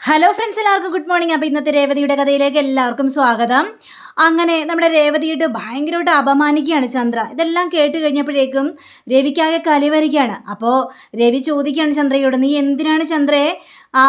Hello friends എല്ലാവർക്കും good morning അപ്പോൾ ഇന്നത്തെ രേവതിയുടെ കഥയിലേക്ക് എല്ലാവർക്കും സ്വാഗതം. അങ്ങനെ നമ്മുടെ രേവതിയുടെ ഭയങ്കരമായിട്ട് അപമാനിക്കുകയാണ് ചന്ദ്ര. ഇതെല്ലാം കേട്ട് കഴിഞ്ഞപ്പോഴേക്കും രവിക്കാകെ കലി വരികയാണ് അപ്പോൾ രവി ചോദിക്കുകയാണ് ചന്ദ്രയോട് നീ എന്തിനാണ് ചന്ദ്രയെ ആ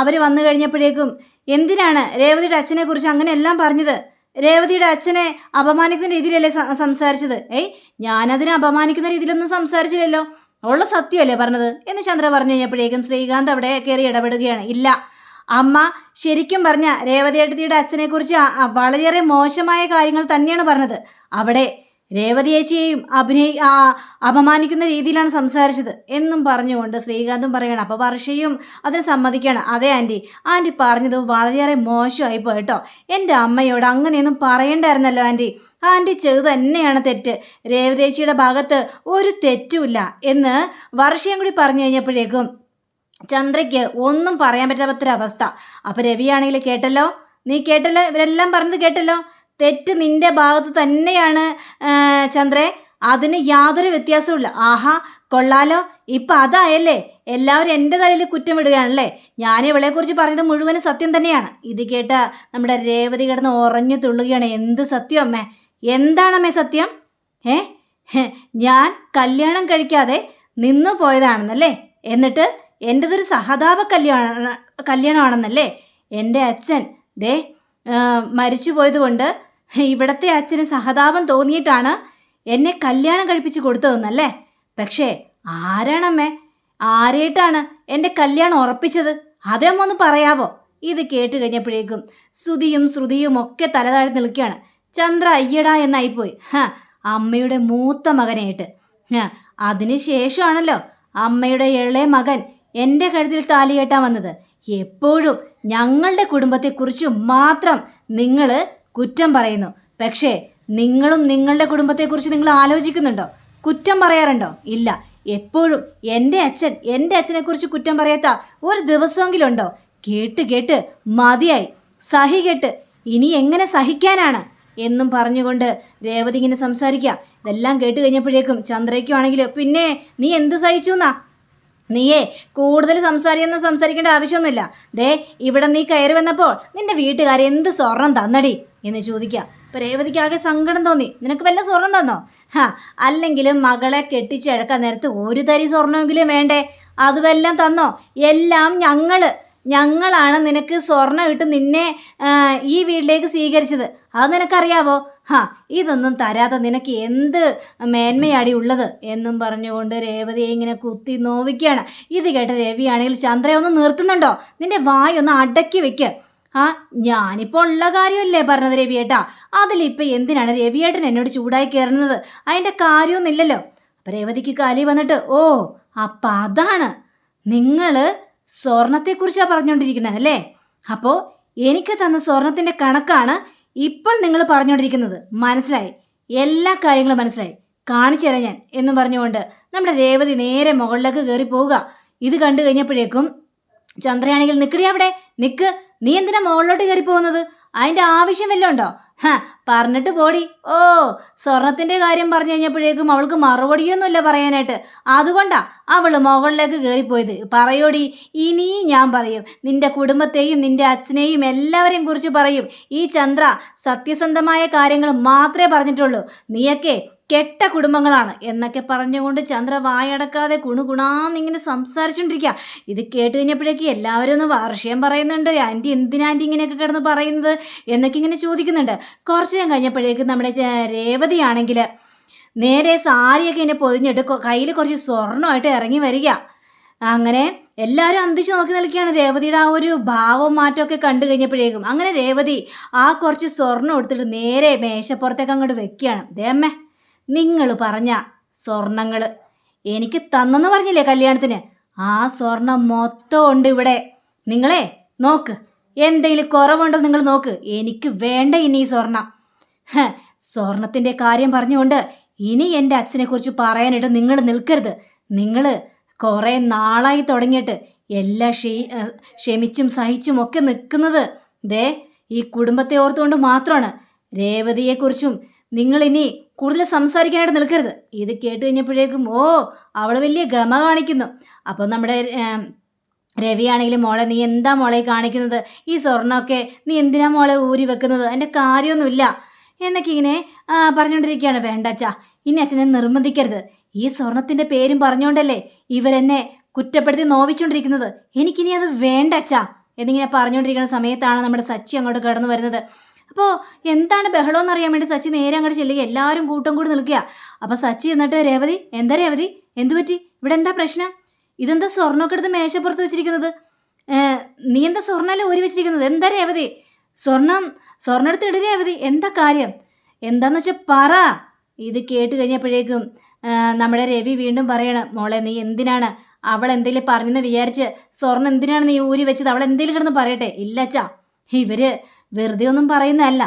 അവർ വന്നു കഴിഞ്ഞപ്പോഴേക്കും എന്തിനാണ് രേവതിയുടെ അച്ഛനെ കുറിച്ച് അങ്ങനെ എല്ലാം പറഞ്ഞത്? രേവതിയുടെ അച്ഛനെ അപമാനിക്കുന്ന രീതിയിലല്ലേ സംസാരിച്ചത്? ഏയ് ഞാനതിനെ അപമാനിക്കുന്ന രീതിയിലൊന്നും സംസാരിച്ചില്ലല്ലോ. ഉള്ള സത്യമല്ലേ പറഞ്ഞത്? എന്ന് ചന്ദ്ര പറഞ്ഞു കഴിഞ്ഞപ്പോഴേക്കും ശ്രീകാന്ത് അവിടെ കയറി ഇടപെടുകയാണ്. ഇല്ല. അമ്മ ശരിക്കും പറഞ്ഞ രേവതിയേട്ടത്തിയുടെ അച്ഛനെക്കുറിച്ച് വളരെയേറെ മോശമായ കാര്യങ്ങൾ തന്നെയാണ് പറഞ്ഞത്. അവിടെ രേവതി ചേച്ചിയെയും അഭിനയി അപമാനിക്കുന്ന രീതിയിലാണ് സംസാരിച്ചത് എന്നും പറഞ്ഞുകൊണ്ട് ശ്രീകാന്തും പറയണം അപ്പോൾ വർഷയും അതിന് സമ്മതിക്കുകയാണ് അതെ ആന്റി ആന്റി പറഞ്ഞത് വളരെയേറെ മോശമായി പോയിട്ടോ എന്റെ അമ്മയോട് അങ്ങനെയൊന്നും പറയണ്ടായിരുന്നല്ലോ ആന്റി ആന്റി ചെയ്ത് തന്നെയാണ് തെറ്റ്. രേവതേച്ചിയുടെ ഭാഗത്ത് ഒരു തെറ്റുമില്ല. എന്ന് വർഷയും കൂടി പറഞ്ഞു കഴിഞ്ഞപ്പോഴേക്കും ചന്ദ്രയ്ക്ക് ഒന്നും പറയാൻ പറ്റാത്തൊരവസ്ഥ. അപ്പോൾ രവിയാണെങ്കിൽ കേട്ടല്ലോ? നീ കേട്ടല്ലോ? ഇവരെല്ലാം പറഞ്ഞത് കേട്ടല്ലോ? തെറ്റ് നിന്റെ ഭാഗത്ത് തന്നെയാണ് ചന്ദ്രേ. അതിന് യാതൊരു വ്യത്യാസവുമില്ല. ആഹാ കൊള്ളാലോ. ഇപ്പം അതായല്ലേ. എല്ലാവരും എന്റെ തലയിൽ കുറ്റം വിടുകയാണല്ലേ ഞാൻ ഇവളെക്കുറിച്ച് പറഞ്ഞത് മുഴുവനും സത്യം തന്നെയാണ്. ഇത് കേട്ട നമ്മുടെ രേവതി കിടന്ന് ഉറഞ്ഞു തുള്ളുകയാണ്. എന്ത് സത്യം അമ്മേ? എന്താണമ്മേ സത്യം? ഏ ഞാൻ കല്യാണം കഴിക്കാതെ നിന്നു പോയതാണെന്നല്ലേ? എന്നിട്ട് എന്റെതൊരു സഹതാപ കല്യാണ കല്യാണമാണെന്നല്ലേ? എന്റെ അച്ഛൻ ദേ മരിച്ചു പോയതുകൊണ്ട് ഇവിടത്തെ അച്ഛന് സഹതാപം തോന്നിയിട്ടാണ് എന്നെ കല്യാണം കഴിപ്പിച്ച് കൊടുത്തതെന്നല്ലേ? പക്ഷേ ആരാണമ്മേ? ആരായിട്ടാണ് എന്റെ കല്യാണം ഉറപ്പിച്ചത്? അതേമ്മ ഒന്ന് പറയാവോ? ഇത് കേട്ട് കഴിഞ്ഞപ്പോഴേക്കും ശ്രുതിയും ശ്രുതിയും ഒക്കെ തലതാഴ്ത്തി നിൽക്കുകയാണ്. ചന്ദ്ര അയ്യടാ എന്നായിപ്പോയി. ഹ അമ്മയുടെ മൂത്ത മകനായിട്ട്. ഹ അതിന് ശേഷമാണല്ലോ അമ്മയുടെ ഇളയ മകൻ എന്റെ കഴുത്തിൽ താലി കെട്ടാൻ വന്നത്. എപ്പോഴും ഞങ്ങളുടെ കുടുംബത്തെക്കുറിച്ച് മാത്രം നിങ്ങൾ കുറ്റം പറയുന്നു. പക്ഷേ നിങ്ങളും നിങ്ങളുടെ കുടുംബത്തെക്കുറിച്ച് നിങ്ങൾ ആലോചിക്കുന്നുണ്ടോ? കുറ്റം പറയാറുണ്ടോ? ഇല്ല. എപ്പോഴും എന്റെ അച്ഛൻ എന്റെ അച്ഛനെക്കുറിച്ച് കുറ്റം പറയാത്ത ഒരു ദിവസമെങ്കിലും ഉണ്ടോ കേട്ട് കേട്ട് മതിയായി. സഹി കേട്ട് ഇനി എങ്ങനെ സഹിക്കാനാണ്? എന്നും പറഞ്ഞുകൊണ്ട് രേവതി ഇങ്ങനെ സംസാരിക്കുക. ഇതെല്ലാം കേട്ട് കഴിഞ്ഞപ്പോഴേക്കും ചന്ദ്രയ്ക്കുവാണെങ്കിൽ പിന്നെ നീ എന്ത് സഹിച്ചു എന്നാ നീയേ കൂടുതൽ സംസാരിക്കുന്ന സംസാരിക്കേണ്ട ആവശ്യമൊന്നുമില്ല. ദേ ഇവിടെ നീ കയറി വന്നപ്പോൾ നിന്റെ വീട്ടുകാർ എന്ത് സ്വർണം തന്നടി? എന്ന് ചോദിക്കുക ഇപ്പം രേവതിക്ക് ആകെ സങ്കടം തോന്നി. നിനക്ക് വല്ല സ്വർണം തന്നോ? ഹാ അല്ലെങ്കിലും മകളെ കെട്ടിച്ചഴക്കാൻ നേരത്ത് ഒരു തരി സ്വർണമെങ്കിലും വേണ്ടേ? അതുമെല്ലാം തന്നോ? എല്ലാം ഞങ്ങൾ. ഞങ്ങളാണ് നിനക്ക് സ്വർണം ഇട്ട് നിന്നെ ഈ വീട്ടിലേക്ക് സ്വീകരിച്ചത്. അത് നിനക്കറിയാവോ? ഹാ ഇതൊന്നും തരാതെ നിനക്ക് എന്ത് മേന്മയാടി ഉള്ളത്? എന്നും പറഞ്ഞുകൊണ്ട് രേവതിയെ ഇങ്ങനെ കുത്തി നോവിക്കുകയാണ്. ഇത് കേട്ട രവിയാണെങ്കിൽ ചന്ദ്രയെ ഒന്ന് നിർത്തുന്നുണ്ടോ? നിന്റെ വായൊന്ന് അടക്കി വെക്ക്. ആ ഞാനിപ്പോൾ ഉള്ള കാര്യമല്ലേ പറഞ്ഞത് രവിയേട്ടാ. അതിലിപ്പോൾ എന്തിനാണ് രവിയേട്ടൻ എന്നോട് ചൂടായി കയറുന്നത്? അതിന്റെ കാര്യമൊന്നുമില്ലല്ലോ. അപ്പം രേവതിക്ക് കാലി വന്നിട്ട് ഓ അപ്പം അതാണ്. നിങ്ങൾ സ്വർണത്തെക്കുറിച്ചാണ് പറഞ്ഞുകൊണ്ടിരിക്കുന്നത് അല്ലേ? അപ്പോൾ എനിക്ക് തന്ന സ്വർണത്തിന്റെ കണക്കാണ് ഇപ്പോൾ നിങ്ങൾ പറഞ്ഞുകൊണ്ടിരിക്കുന്നത് മനസ്സിലായി. എല്ലാ കാര്യങ്ങളും മനസ്സിലായി. കാണിച്ചു തരാം ഞാൻ എന്ന് പറഞ്ഞുകൊണ്ട് നമ്മുടെ രേവതി നേരെ മുകളിലേക്ക് കയറി പോവുക. ഇത് കണ്ടു കഴിഞ്ഞപ്പോഴേക്കും ചന്ദ്രയാണെങ്കിൽ നിൽക്കടി അവിടെ. നിൽക്ക് നീ എന്തിനാ മുകളിലോട്ട് കയറി പോകുന്നത്? അതിന്റെ ആവശ്യം വല്ലതും ഉണ്ടോ? ഹ പറഞ്ഞിട്ട് പോടി. ഓ സ്വർണത്തിന്റെ കാര്യം പറഞ്ഞു കഴിഞ്ഞപ്പോഴേക്കും അവൾക്ക് മറുപടിയൊന്നുമില്ല പറയാനായിട്ട്. അതുകൊണ്ടാ അവൾ മുകളിലേക്ക് കയറിപ്പോയത് പറയോടി ഇനി ഞാൻ പറയും. നിന്റെ കുടുംബത്തെയും നിന്റെ അച്ഛനെയും എല്ലാവരെയും കുറിച്ച് പറയും. ഈ ചന്ദ്ര സത്യസന്ധമായ കാര്യങ്ങൾ മാത്രമേ പറഞ്ഞിട്ടുള്ളൂ. നീയൊക്കെ കെട്ട കുടുംബങ്ങളാണ് എന്നൊക്കെ പറഞ്ഞുകൊണ്ട് ചന്ദ്ര വായടക്കാതെ കുണുകുണാന്നിങ്ങനെ സംസാരിച്ചുകൊണ്ടിരിക്കുക ഇത് കേട്ട് കഴിഞ്ഞപ്പോഴേക്ക് എല്ലാവരും ഒന്ന് വാർഷികം പറയുന്നുണ്ട്. ആന്റി എന്തിനാ ആന്റി ഇങ്ങനെയൊക്കെ കിടന്ന് പറയുന്നത്? എന്നൊക്കെ ഇങ്ങനെ ചോദിക്കുന്നുണ്ട്. കുറച്ച് നേരം കഴിഞ്ഞപ്പോഴേക്കും നമ്മുടെ രേവതിയാണെങ്കിൽ നേരെ സാരിയൊക്കെ ഇങ്ങനെ പൊതിഞ്ഞിട്ട് കയ്യിൽ കുറച്ച് സ്വർണമായിട്ട് ഇറങ്ങി വരിക. അങ്ങനെ എല്ലാവരും അന്തിച്ച് നോക്കി നിൽക്കുകയാണ്. രേവതിയുടെ ആ ഒരു ഭാവം മാറ്റമൊക്കെ കണ്ടു കഴിഞ്ഞപ്പോഴേക്കും അങ്ങനെ രേവതി ആ കുറച്ച് സ്വർണം എടുത്തിട്ട് നേരെ മേശപ്പുറത്തേക്ക് അങ്ങോട്ട് വെക്കുകയാണ്. ദേമ്മേ നിങ്ങൾ പറഞ്ഞ സ്വർണങ്ങൾ എനിക്ക് തന്നെന്ന് പറഞ്ഞില്ലേ കല്യാണത്തിന്? ആ സ്വർണം മൊത്തം ഉണ്ട് ഇവിടെ. നിങ്ങളെ നോക്ക്. എന്തെങ്കിലും കുറവുണ്ടോ നിങ്ങൾ നോക്ക്. എനിക്ക് വേണ്ട ഇനി ഈ സ്വർണം. സ്വർണത്തിന്റെ കാര്യം പറഞ്ഞുകൊണ്ട് ഇനി എന്റെ അച്ഛനെക്കുറിച്ച് പറയാനായിട്ട് നിങ്ങൾ നിൽക്കരുത്. നിങ്ങൾ കുറേ നാളായി തുടങ്ങിയിട്ട് എല്ലാ ക്ഷീ ക്ഷമിച്ചും സഹിച്ചും ഒക്കെ നിൽക്കുന്നത് ദേ ഈ കുടുംബത്തെ ഓർത്തുകൊണ്ട് മാത്രമാണ്. രേവതിയെക്കുറിച്ചും നിങ്ങളിനി കൂടുതൽ സംസാരിക്കാനായിട്ട് നിൽക്കരുത്. ഇത് കേട്ട് കഴിഞ്ഞപ്പോഴേക്കും ഓ അവൾ വലിയ ഗമ കാണിക്കുന്നു. അപ്പം നമ്മുടെ രവിയാണെങ്കിലും മോളെ നീ എന്താ മോളെ കാണിക്കുന്നത്? ഈ സ്വർണമൊക്കെ നീ എന്തിനാ മോളെ ഊരി വെക്കുന്നത്? എന്റെ കാര്യമൊന്നുമില്ല. എന്നൊക്കെ ഇങ്ങനെ പറഞ്ഞുകൊണ്ടിരിക്കുകയാണ് വേണ്ട അച്ഛാ. ഇനി അച്ഛനെ നിർബന്ധിക്കരുത്. ഈ സ്വർണത്തിന്റെ പേരും പറഞ്ഞുകൊണ്ടല്ലേ ഇവരെന്നെ കുറ്റപ്പെടുത്തി നോവിച്ചുകൊണ്ടിരിക്കുന്നത്? എനിക്കിനി അത് വേണ്ട അച്ഛാ. എന്നിങ്ങനെ പറഞ്ഞുകൊണ്ടിരിക്കുന്ന സമയത്താണ് നമ്മുടെ സച്ചി അങ്ങോട്ട് കടന്നു വരുന്നത്. അപ്പോൾ എന്താണ് ബഹളം അറിയാൻ വേണ്ടി സച്ചി നേരെ അങ്ങോട്ട് ചെല്ലുക. എല്ലാവരും കൂട്ടം കൂടി നിൽക്കുക. അപ്പോൾ സച്ചി എന്നിട്ട് രേവതി എന്താ രേവതി? എന്തു പറ്റി? ഇവിടെ എന്താ പ്രശ്നം? ഇതെന്താ സ്വർണമൊക്കെ എടുത്ത് മേശപ്പുറത്ത് വെച്ചിരിക്കുന്നത്? നീ എന്താ സ്വർണമല്ലേ ഊരി വെച്ചിരിക്കുന്നത്? എന്താ രേവതി? സ്വർണം സ്വർണം എടുത്ത് ഇടുക രേവതി. എന്താ കാര്യം? എന്താന്ന് വെച്ചാൽ പറ. ഇത് കേട്ട് കഴിഞ്ഞപ്പോഴേക്കും നമ്മുടെ രവി വീണ്ടും പറയണം മോളെ നീ എന്തിനാണ് അവൾ എന്തെങ്കിലും പറഞ്ഞെന്ന് വിചാരിച്ച് സ്വർണം എന്തിനാണ് നീ ഊരി വെച്ചത്? അവൾ എന്തെങ്കിലും കിടന്ന് പറയട്ടെ. ഇല്ല ഇല്ലച്ചാ ഇവർ വെറുതെ ഒന്നും പറയുന്നതല്ല.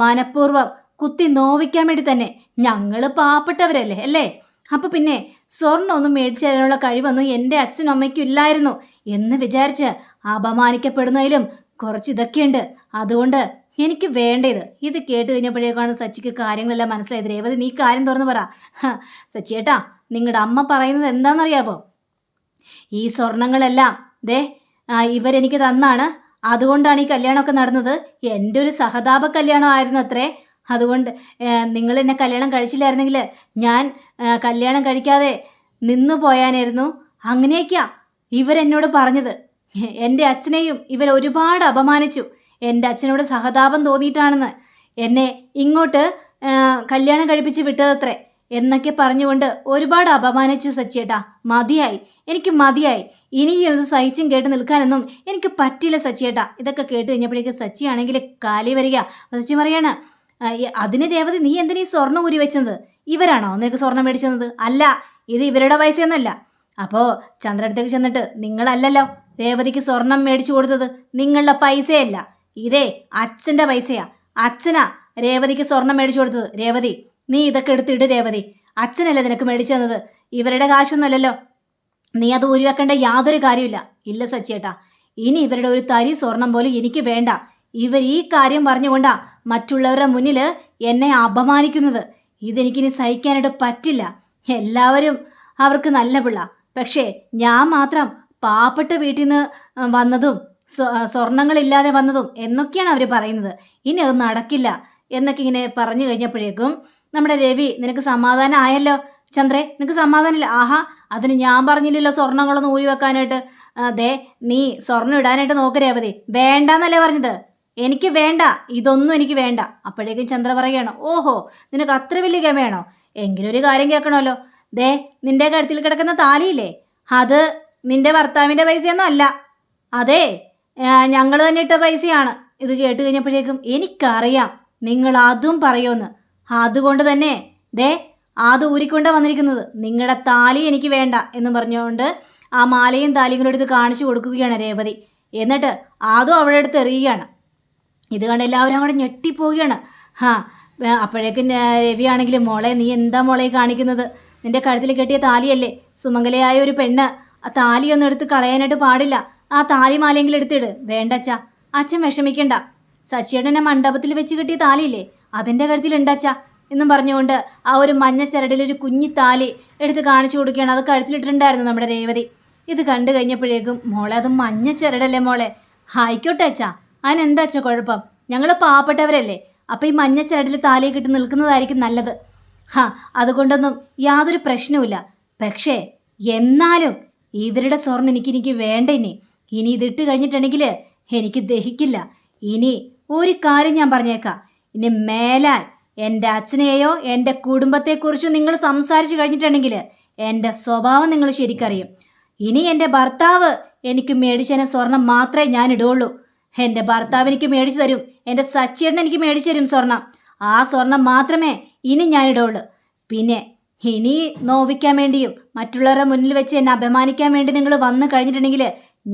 മനഃപൂർവം കുത്തി നോവിക്കാൻ വേണ്ടി തന്നെ. ഞങ്ങൾ പാവപ്പെട്ടവരല്ലേ അല്ലേ? അപ്പൊ പിന്നെ സ്വർണം ഒന്നും മേടിച്ചു തരാനുള്ള കഴിവൊന്നും എന്റെ അച്ഛനും അമ്മയ്ക്കും ഇല്ലായിരുന്നു എന്ന് വിചാരിച്ച് അപമാനിക്കപ്പെടുന്നതിലും കുറച്ച് ഇതൊക്കെയുണ്ട്. അതുകൊണ്ട് എനിക്ക് വേണ്ടത്. ഇത് കേട്ട് കഴിഞ്ഞപ്പോഴേക്കാണ് സച്ചിക്ക് കാര്യങ്ങളെല്ലാം മനസ്സിലായത്. രേവതി നീ കാര്യം തുറന്നു പറ. സച്ചിയേട്ടാ നിങ്ങളുടെ അമ്മ പറയുന്നത് എന്താണെന്നറിയാവോ? ഈ സ്വർണങ്ങളെല്ലാം ദേ ഇവരെനിക്ക് തന്നാണ്. അതുകൊണ്ടാണ് ഈ കല്യാണമൊക്കെ നടന്നത്. എന്റെ ഒരു സഹതാപ കല്യാണം ആയിരുന്നു അത്രേ അതുകൊണ്ട് നിങ്ങൾ എന്നെ കല്യാണം കഴിച്ചില്ലായിരുന്നെങ്കിൽ ഞാൻ കല്യാണം കഴിക്കാതെ നിന്നു പോയാനായിരുന്നു. അങ്ങനെയൊക്കെയാ ഇവരെന്നോട് പറഞ്ഞത്. എന്റെ അച്ഛനെയും ഇവർ ഒരുപാട് അപമാനിച്ചു. എന്റെ അച്ഛനോട് സഹതാപം തോന്നിയിട്ടാണെന്ന്. എന്നെ ഇങ്ങോട്ട് കല്യാണം കഴിപ്പിച്ച് വിട്ടതത്രേ. എന്നൊക്കെ പറഞ്ഞുകൊണ്ട് ഒരുപാട് അപമാനിച്ചു സച്ചിയേട്ടാ. മതിയായി. എനിക്ക് മതിയായി. ഇനിയും ഇത് സഹിച്ചും കേട്ട് നിൽക്കാനൊന്നും എനിക്ക് പറ്റില്ല സച്ചിയേട്ടാ. ഇതൊക്കെ കേട്ട് കഴിഞ്ഞപ്പോഴേക്ക് സച്ചിയാണെങ്കിൽ കാലി വരിക. സച്ചി പറയാണ് "ആ, ഈ- അതിന് രേവതി നീ എന്തിനാ സ്വർണം ഊരി വെച്ചത്? ഇവരാണോ നിനക്ക് സ്വർണം മേടിച്ചത്? അല്ല ഇത് ഇവരുടെ പൈസയൊന്നല്ല. അപ്പോൾ ചന്ദ്രടുത്തേക്ക് ചെന്നിട്ട് നിങ്ങളല്ലല്ലോ രേവതിക്ക് സ്വർണം മേടിച്ചു കൊടുത്തത്. നിങ്ങളുടെ പൈസയല്ല. ഇതേ അച്ഛന്റെ പൈസയാ. അച്ഛനാ രേവതിക്ക് സ്വർണം മേടിച്ചു കൊടുത്തത്. രേവതി നീ ഇതൊക്കെ എടുത്തിട് രേവതി. അച്ഛനല്ലേ നിനക്ക് മേടിച്ചു തന്നത്? ഇവരുടെ കാശൊന്നുമല്ലല്ലോ. നീ അത് ഊരിവെക്കേണ്ട യാതൊരു കാര്യമില്ല ഇല്ല സച്ചിയേട്ടാ ഇനി ഇവരുടെ ഒരു തരി സ്വർണം പോലും എനിക്ക് വേണ്ട. ഇവർ ഈ കാര്യം പറഞ്ഞുകൊണ്ടാ മറ്റുള്ളവരുടെ മുന്നിൽ എന്നെ അപമാനിക്കുന്നത്. ഇതെനിക്കിനി സഹിക്കാനായിട്ട് പറ്റില്ല. എല്ലാവരും അവർക്ക് നല്ല പിള്ള. പക്ഷേ ഞാൻ മാത്രം പാവപ്പെട്ട വീട്ടിൽ നിന്ന് വന്നതും സ്വ- സ്വർണങ്ങളില്ലാതെ വന്നതും എന്നൊക്കെയാണ് അവർ പറയുന്നത്. ഇനി അത് നടക്കില്ല എന്നൊക്കെ ഇങ്ങനെ പറഞ്ഞു കഴിഞ്ഞപ്പോഴേക്കും നമ്മുടെ രവി നിനക്ക് സമാധാനം ആയല്ലോ ചന്ദ്രേ നിനക്ക് സമാധാനമില്ല. ആഹാ അതിന് ഞാൻ പറഞ്ഞില്ലല്ലോ സ്വർണങ്ങളൊന്നും ഊരി വെക്കാനായിട്ട്. അതെ നീ സ്വർണം ഇടാനായിട്ട് നോക്ക് രേവതി. വേണ്ടെന്നല്ലേ പറഞ്ഞത്? എനിക്ക് വേണ്ട. ഇതൊന്നും എനിക്ക് വേണ്ട. അപ്പോഴേക്കും ചന്ദ്ര പറയുകയാണ് ഓഹോ നിനക്ക് അത്ര വലിയ ഗമയാണോ? എങ്കിലും ഒരു കാര്യം കേൾക്കണമല്ലോ. ദേ നിന്റെ കഴുത്തിൽ കിടക്കുന്ന താലിയില്ലേ? അത് നിന്റെ ഭർത്താവിന്റെ പൈസയൊന്നും അല്ല. അതെ ഞങ്ങൾ തന്നെ ഇട്ട പൈസയാണ്. ഇത് കേട്ട് കഴിഞ്ഞപ്പോഴേക്കും എനിക്കറിയാം. നിങ്ങൾ അതും പറയുമെന്ന് അതുകൊണ്ട് തന്നെ ദേ അത് ഊരിക്കൊണ്ട് വന്നിരിക്കുന്നത്. നിങ്ങളുടെ താലി എനിക്ക് വേണ്ട എന്ന് പറഞ്ഞുകൊണ്ട് ആ മാലയും താലിയും കൂടെ എടുത്ത് കാണിച്ചു കൊടുക്കുകയാണ് രേവതി. എന്നിട്ട് അതും അവിടെ എടുത്ത് എറിയുകയാണ്. ഇത് കണ്ട് എല്ലാവരും അങ്ങോട്ട് ഞെട്ടിപ്പോവുകയാണ്. ഹാ അപ്പോഴേക്കും രവിയാണെങ്കിലും മോളെ നീ എന്താ മോളെ കാണിക്കുന്നത്? നിന്റെ കഴുത്തിൽ കെട്ടിയ താലിയല്ലേ? സുമംഗലയായ ഒരു പെണ്ണ്. ആ താലിയൊന്നും എടുത്ത് കളയാനായിട്ട് പാടില്ല. ആ താലി മാലയെങ്കിലും എടുത്തിട്. വേണ്ട അച്ഛ അച്ഛൻ വിഷമിക്കണ്ട. സച്ചിയേട്ടനെ മണ്ഡപത്തിൽ വെച്ച് കിട്ടിയ താലിയില്ലേ? അതിന്റെ കഴുത്തിൽ ഉണ്ടാച്ച എന്നും പറഞ്ഞുകൊണ്ട് ആ ഒരു മഞ്ഞ ചരടിൽ ഒരു കുഞ്ഞി താലി എടുത്ത് കാണിച്ചു കൊടുക്കുകയാണ്. അത് കഴുത്തിലിട്ടിട്ടുണ്ടായിരുന്നു നമ്മുടെ രേവതി. ഇത് കണ്ടു കഴിഞ്ഞപ്പോഴേക്കും മോളെ അത് മഞ്ഞ ചരടല്ലേ മോളെ? ആയിക്കോട്ടെ അച്ഛാ. അതിനെന്താ അച്ഛാ കുഴപ്പം? ഞങ്ങൾ പാവപ്പെട്ടവരല്ലേ. അപ്പം ഈ മഞ്ഞ ചരടിൽ താലി കിട്ടി നിൽക്കുന്നതായിരിക്കും നല്ലത്. ഹാ അതുകൊണ്ടൊന്നും യാതൊരു പ്രശ്നവുമില്ല. പക്ഷേ എന്നാലും ഇവരുടെ സ്വർണം എനിക്ക് എനിക്ക് വേണ്ട ഇനി. ഇനി ഇതിട്ട് കഴിഞ്ഞിട്ടുണ്ടെങ്കിൽ എനിക്ക് ദഹിക്കില്ല. ഇനി ഒരു കാര്യം ഞാൻ പറഞ്ഞേക്കാം. ഇനി മേലാൽ എന്റെ അച്ഛനെയോ എന്റെ കുടുംബത്തെക്കുറിച്ചും നിങ്ങൾ സംസാരിച്ച് കഴിഞ്ഞിട്ടുണ്ടെങ്കിൽ എന്റെ സ്വഭാവം നിങ്ങൾ ശരിക്കറിയും. ഇനി എന്റെ ഭർത്താവ് എനിക്ക് മേടിച്ചതിന് സ്വർണം മാത്രമേ ഞാൻ ഇടുള്ളൂ എന്റെ ഭർത്താവ് എനിക്ക് മേടിച്ചു തരും. എന്റെ സച്ചിയേട്ടൻ എനിക്ക് മേടിച്ചു തരും സ്വർണം. ആ സ്വർണം മാത്രമേ ഇനി ഞാൻ ഇടുള്ളൂ പിന്നെ ഇനി നോവിക്കാൻ വേണ്ടിയും മറ്റുള്ളവരുടെ മുന്നിൽ വെച്ച് എന്നെ അപമാനിക്കാൻ വേണ്ടി നിങ്ങൾ വന്നു കഴിഞ്ഞിട്ടുണ്ടെങ്കിൽ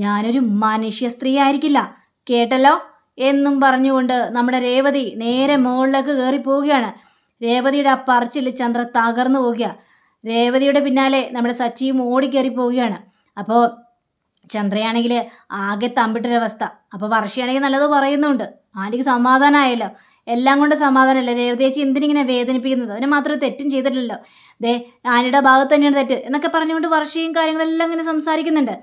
ഞാനൊരു മനുഷ്യ സ്ത്രീ ആയിരിക്കില്ല. കേട്ടല്ലോ? എന്നും പറഞ്ഞുകൊണ്ട് നമ്മുടെ രേവതി നേരെ മുകളിലേക്ക് കയറി പോവുകയാണ് രേവതിയുടെ ആ പറച്ചിൽ ചന്ദ്ര തകർന്നു പോവുക രേവതിയുടെ പിന്നാലെ നമ്മുടെ സച്ചിയും ഓടിക്കയറി പോവുകയാണ് അപ്പോൾ ചന്ദ്രയാണെങ്കിൽ ആകെ തമ്പിട്ടൊരവസ്ഥ. അപ്പോൾ വർഷയാണെങ്കിൽ നല്ലത് പറയുന്നുണ്ട്. ആന്റിക്ക് സമാധാനമായല്ലോ എല്ലാം കൊണ്ട് സമാധാനമല്ല? രേവതി ചേച്ചി എന്തിനിങ്ങനെ വേദനിപ്പിക്കുന്നത്? അതിന് മാത്രം തെറ്റും ചെയ്തിട്ടില്ലല്ലോ. ദേ ആനയുടെ ഭാഗത്ത് തന്നെയാണ് തെറ്റ് എന്നൊക്കെ പറഞ്ഞുകൊണ്ട് വർഷയും കാര്യങ്ങളെല്ലാം ഇങ്ങനെ സംസാരിക്കുന്നുണ്ട്.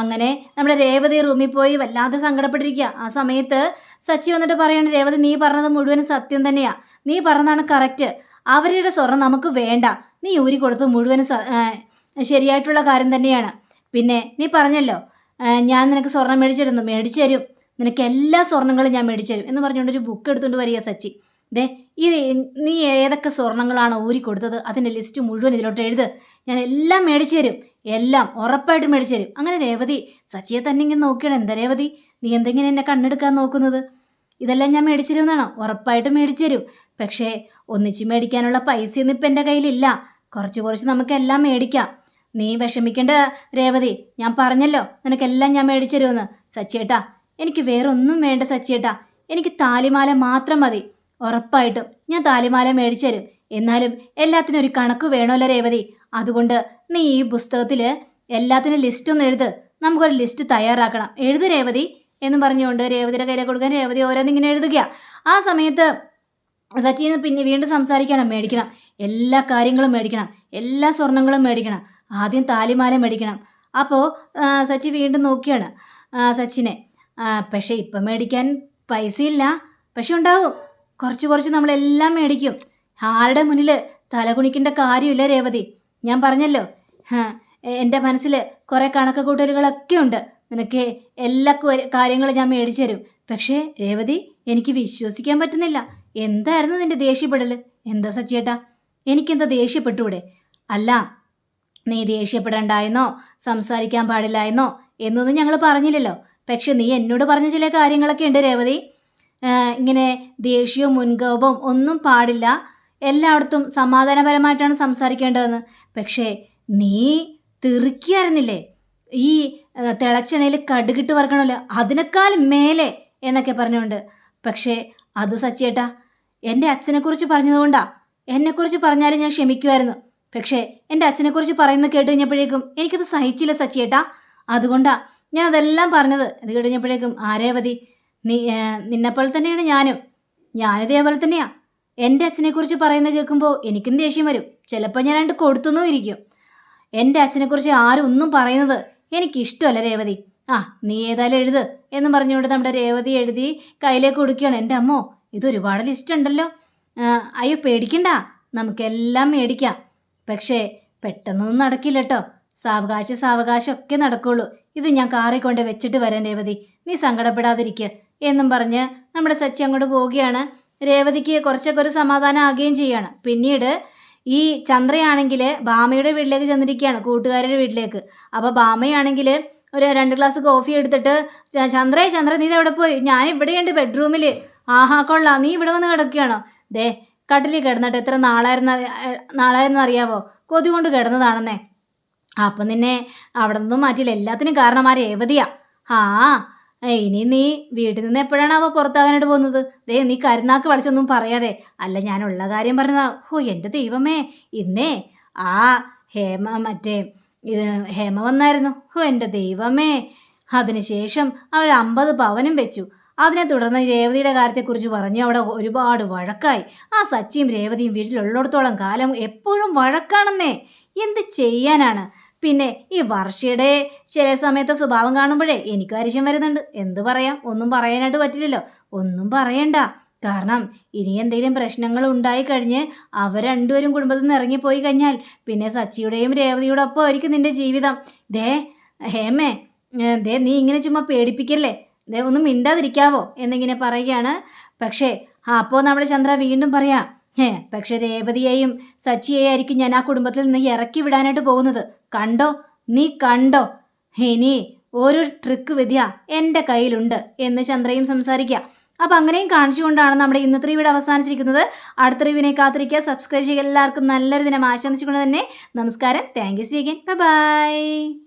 അങ്ങനെ നമ്മുടെ രേവതി റൂമിൽ പോയി വല്ലാതെ സങ്കടപ്പെട്ടിരിക്കുക. ആ സമയത്ത് സച്ചി വന്നിട്ട് പറയാണ് രേവതി നീ പറഞ്ഞത് മുഴുവൻ സത്യം തന്നെയാണ് നീ പറഞ്ഞതാണ് കറക്റ്റ് അവരുടെ സ്വർണം നമുക്ക് വേണ്ട. നീ ഊരി കൊടുത്ത് മുഴുവൻ ശരിയായിട്ടുള്ള കാര്യം തന്നെയാണ്. പിന്നെ നീ പറഞ്ഞല്ലോ ഞാൻ നിനക്ക് സ്വർണം മേടിച്ചിരുന്നു മേടിച്ചു തരും. നിനക്ക് എല്ലാ സ്വർണങ്ങളും ഞാൻ മേടിച്ചു തരും എന്ന് പറഞ്ഞുകൊണ്ട് ഒരു ബുക്ക് എടുത്തുകൊണ്ട് വരിക സച്ചി. ദേ ഇത് നീ ഏതൊക്കെ സ്വർണങ്ങളാണ് ഊരി കൊടുത്തത് അതിന്റെ ലിസ്റ്റ് മുഴുവൻ ഇതിലോട്ട് എഴുത്. ഞാൻ എല്ലാം മേടിച്ചു തരും. എല്ലാം ഉറപ്പായിട്ടും മേടിച്ചു തരും. അങ്ങനെ രേവതി സച്ചിയെ തന്നെ ഇങ്ങനെ നോക്കിയാണ്. എന്താ രേവതി? നീ എന്തെങ്കിലും എന്നെ കണ്ണെടുക്കാൻ നോക്കുന്നത്? ഇതെല്ലാം ഞാൻ മേടിച്ചു തരുമെന്നാണോ? ഉറപ്പായിട്ടും മേടിച്ചു തരും. പക്ഷേ ഒന്നിച്ച് മേടിക്കാനുള്ള പൈസയൊന്നും ഇപ്പം എന്റെ കയ്യിലില്ല. കുറച്ച് കുറച്ച് നമുക്കെല്ലാം മേടിക്കാം. നീ വിഷമിക്കേണ്ട രേവതി. ഞാൻ പറഞ്ഞല്ലോ നിനക്കെല്ലാം ഞാൻ മേടിച്ചു തരുമെന്ന്. സച്ചിയേട്ടാ എനിക്ക് വേറെ ഒന്നും വേണ്ട സച്ചിയേട്ടാ. എനിക്ക് താലിമാല മാത്രം മതി. ഉറപ്പായിട്ടും ഞാൻ താലിമാല മേടിച്ചു എന്നാലും എല്ലാത്തിനും ഒരു കണക്ക് വേണമല്ലോ രേവതി. അതുകൊണ്ട് നീ ഈ പുസ്തകത്തിൽ എല്ലാത്തിനും ലിസ്റ്റ് ഒന്ന് എഴുത്. നമുക്കൊരു ലിസ്റ്റ് തയ്യാറാക്കണം. എഴുത് രേവതി എന്ന് പറഞ്ഞുകൊണ്ട് രേവതിയുടെ കയ്യിലേക്ക് കൊടുക്കാൻ രേവതി ഓരോന്നിങ്ങനെ എഴുതുക ആ സമയത്ത് സച്ചിന്ന് പിന്നെ വീണ്ടും സംസാരിക്കണം മേടിക്കണം. എല്ലാ കാര്യങ്ങളും മേടിക്കണം. എല്ലാ സ്വർണങ്ങളും മേടിക്കണം. ആദ്യം താലിമാല മേടിക്കണം. അപ്പോൾ സച്ചി വീണ്ടും നോക്കിയാണ് സച്ചിനെ. പക്ഷേ ഇപ്പം മേടിക്കാൻ പൈസയില്ല. പക്ഷെ ഉണ്ടാവും കുറച്ച് കുറച്ച് നമ്മളെല്ലാം മേടിക്കും. ആരുടെ മുന്നിൽ തലകുണിക്കേണ്ട കാര്യമില്ല രേവതി. ഞാൻ പറഞ്ഞല്ലോ. എന്റെ മനസ്സിൽ കുറേ കണക്ക് കൂട്ടലുകളൊക്കെ ഉണ്ട്. നിനക്ക് എല്ലാ കാര്യങ്ങളും ഞാൻ മേടിച്ചു തരും. പക്ഷേ രേവതി എനിക്ക് വിശ്വസിക്കാൻ പറ്റുന്നില്ല. എന്തായിരുന്നു നിന്റെ ദേഷ്യപ്പെടൽ എന്താ സച്ചിയേട്ടാ? എനിക്കെന്താ ദേഷ്യപ്പെട്ടൂടെ അല്ല നീ ദേഷ്യപ്പെടണ്ടായെന്നോ സംസാരിക്കാൻ പാടില്ലായെന്നോ എന്നൊന്നും ഞങ്ങൾ പറഞ്ഞില്ലല്ലോ. പക്ഷെ നീ എന്നോട് പറഞ്ഞ ചില കാര്യങ്ങളൊക്കെ ഉണ്ട് രേവതി. ഇങ്ങനെ ദേഷ്യവും മുൻകോപവും ഒന്നും പാടില്ല. എല്ലായിടത്തും സമാധാനപരമായിട്ടാണ് സംസാരിക്കേണ്ടതെന്ന്. പക്ഷേ നീ തെറുക്കിയായിരുന്നില്ലേ ഈ തിളച്ചെണ്ണയിൽ കടുകിട്ട് വറക്കണമല്ലോ അതിനേക്കാൾ മേലെ എന്നൊക്കെ പറഞ്ഞുകൊണ്ട്. പക്ഷേ അത് സച്ചേട്ടാ എന്റെ അച്ഛനെക്കുറിച്ച് പറഞ്ഞതുകൊണ്ടാ. എന്നെക്കുറിച്ച് പറഞ്ഞാലും ഞാൻ ക്ഷമിക്കുമായിരുന്നു. പക്ഷേ എന്റെ അച്ഛനെക്കുറിച്ച് പറയുന്നത് കേട്ട് കഴിഞ്ഞപ്പോഴേക്കും എനിക്കത് സഹിച്ചില്ല സച്ചിയേട്ടാ അതുകൊണ്ടാ ഞാൻ അതെല്ലാം പറഞ്ഞത്. ഇത് കഴിഞ്ഞപ്പോഴേക്കും ആരേവതി നീ നിന്നെപ്പോലെ തന്നെയാണ് ഞാനും. ഞാനിതേപോലെ തന്നെയാ. എന്റെ അച്ഛനെക്കുറിച്ച് പറയുന്നത് കേൾക്കുമ്പോൾ എനിക്കും ദേഷ്യം വരും. ചിലപ്പോൾ ഞാൻ രണ്ട് കൊടുത്തുനിന്നും ഇരിക്കും. എന്റെ അച്ഛനെക്കുറിച്ച് ആരും ഒന്നും പറയുന്നത് എനിക്കിഷ്ടമല്ല രേവതി. ആ നീ ഏതായാലും എഴുത് എന്ന് പറഞ്ഞുകൊണ്ട് നമ്മുടെ രേവതി എഴുതി കയ്യിലേക്ക് കൊടുക്കുകയാണ്. എന്റെ അമ്മോ ഇതൊരുപാട് ലിസ്റ്റ് ഉണ്ടല്ലോ. അയ്യോ പേടിക്കണ്ട. നമുക്കെല്ലാം മേടിക്കാം. പക്ഷേ പെട്ടെന്നൊന്നും നടക്കില്ല കേട്ടോ സാവകാശം സാവകാശം ഒക്കെ നടക്കുള്ളൂ. ഇത് ഞാൻ കാറി കൊണ്ട് വെച്ചിട്ട് വരാൻ രേവതി. നീ സങ്കടപ്പെടാതിരിക്കുക എന്നും പറഞ്ഞ് നമ്മുടെ സച്ചി അങ്ങോട്ട് പോവുകയാണ്. രേവതിക്ക് കുറച്ചൊക്കെ ഒരു സമാധാനം ആകുകയും ചെയ്യാണ്. പിന്നീട് ഈ ചന്ദ്രയാണെങ്കിൽ ബാമയുടെ വീട്ടിലേക്ക് ചെന്നിരിക്കുകയാണ് കൂട്ടുകാരുടെ വീട്ടിലേക്ക്. അപ്പോൾ ബാമയാണെങ്കിൽ ഒരു രണ്ട് ഗ്ലാസ് കോഫി എടുത്തിട്ട് "ച- ചന്ദ്രേ ചന്ദ്ര നീ എവിടെ പോയി? ഞാൻ ഇവിടെയുണ്ട് ബെഡ്റൂമിൽ ആഹാ കൊള്ളാം. നീ ഇവിടെ വന്ന് കിടക്കുകയാണോ? ദേ കട്ടിലിൽ കിടന്നിട്ട് എത്ര നാളായിരുന്നു നാളായിരുന്നു അറിയാവോ കൊതി കൊണ്ട് കിടന്നതാണെന്നേ. അപ്പം നിന്നെ അവിടെ നിന്നും മാറ്റിയില്ല. എല്ലാത്തിനും കാരണം ഏവതിയാ ആ ഇനി നീ വീട്ടിൽ നിന്ന് എപ്പോഴാണ് അവ പുറത്താകാനായിട്ട് പോകുന്നത്? ദേ നീ കരുനാക്ക് വലിച്ചൊന്നും പറയാതെ. അല്ല ഞാനുള്ള കാര്യം പറഞ്ഞതാ. ഓ എന്റെ ദൈവമേ ഇന്നേ ആ ഹേമ മറ്റേ ഇത് ഹേമ വന്നായിരുന്നു. ഓ എന്റെ ദൈവമേ. അതിനുശേഷം അവൾ അമ്പത് പവനും വെച്ചു. അതിനെ തുടർന്ന് രേവതിയുടെ കാര്യത്തെക്കുറിച്ച് പറഞ്ഞു. അവിടെ ഒരുപാട് വഴക്കായി. ആ സച്ചിയും രേവതിയും വീട്ടിലുള്ളിടത്തോളം കാലം എപ്പോഴും വഴക്കാണെന്നേ. എന്ത് ചെയ്യാനാണ്? പിന്നെ ഈ വർഷയുടെ ചില സമയത്തെ സ്വഭാവം കാണുമ്പോഴേ എനിക്ക് അരിശം വരുന്നുണ്ട്. എന്ത് പറയാം? ഒന്നും പറയാനായിട്ട് പറ്റില്ലല്ലോ. ഒന്നും പറയണ്ട. കാരണം ഇനി എന്തെങ്കിലും പ്രശ്നങ്ങൾ ഉണ്ടായി കഴിഞ്ഞ് അവർ രണ്ടുപേരും കുടുംബത്തിൽ നിന്ന് ഇറങ്ങിപ്പോയി കഴിഞ്ഞാൽ പിന്നെ സച്ചിയുടെയും രേവതിയുടെ ഒപ്പം ആയിരിക്കും നിന്റെ ജീവിതം. ദേ ഹേമേ ദേ നീ ഇങ്ങനെ ചുമ്മാ പേടിപ്പിക്കല്ലേ? ദേ ഒന്നും മിണ്ടാതിരിക്കാവോ? എന്നിങ്ങനെ പറയുകയാണ്. പക്ഷേ ആ അപ്പോൾ നമ്മുടെ ചന്ദ്ര വീണ്ടും പറയാം ഏ പക്ഷെ രേവതിയെയും സച്ചിയെയും ആയിരിക്കും ഞാൻ ആ കുടുംബത്തിൽ നിന്ന് ഇറക്കി വിടാനായിട്ട് പോകുന്നത്. കണ്ടോ? നീ കണ്ടോ? ഇനി ഒരു ട്രിക്ക് വിദ്യ എന്റെ കയ്യിലുണ്ട് എന്ന് ചന്ദ്രയും സംസാരിക്കുക അപ്പോൾ അങ്ങനെയും കാണിച്ചുകൊണ്ടാണ് നമ്മുടെ ഇന്നത്തെ വീട് അവസാനിച്ചിരിക്കുന്നത്. അടുത്ത റിവിനെ കാത്തിരിക്കുക. സബ്സ്ക്രൈബ് ചെയ്യുക. എല്ലാവർക്കും നല്ലൊരു ദിനം ആശംസിച്ചുകൊണ്ട് തന്നെ നമസ്കാരം. Thank you see again bye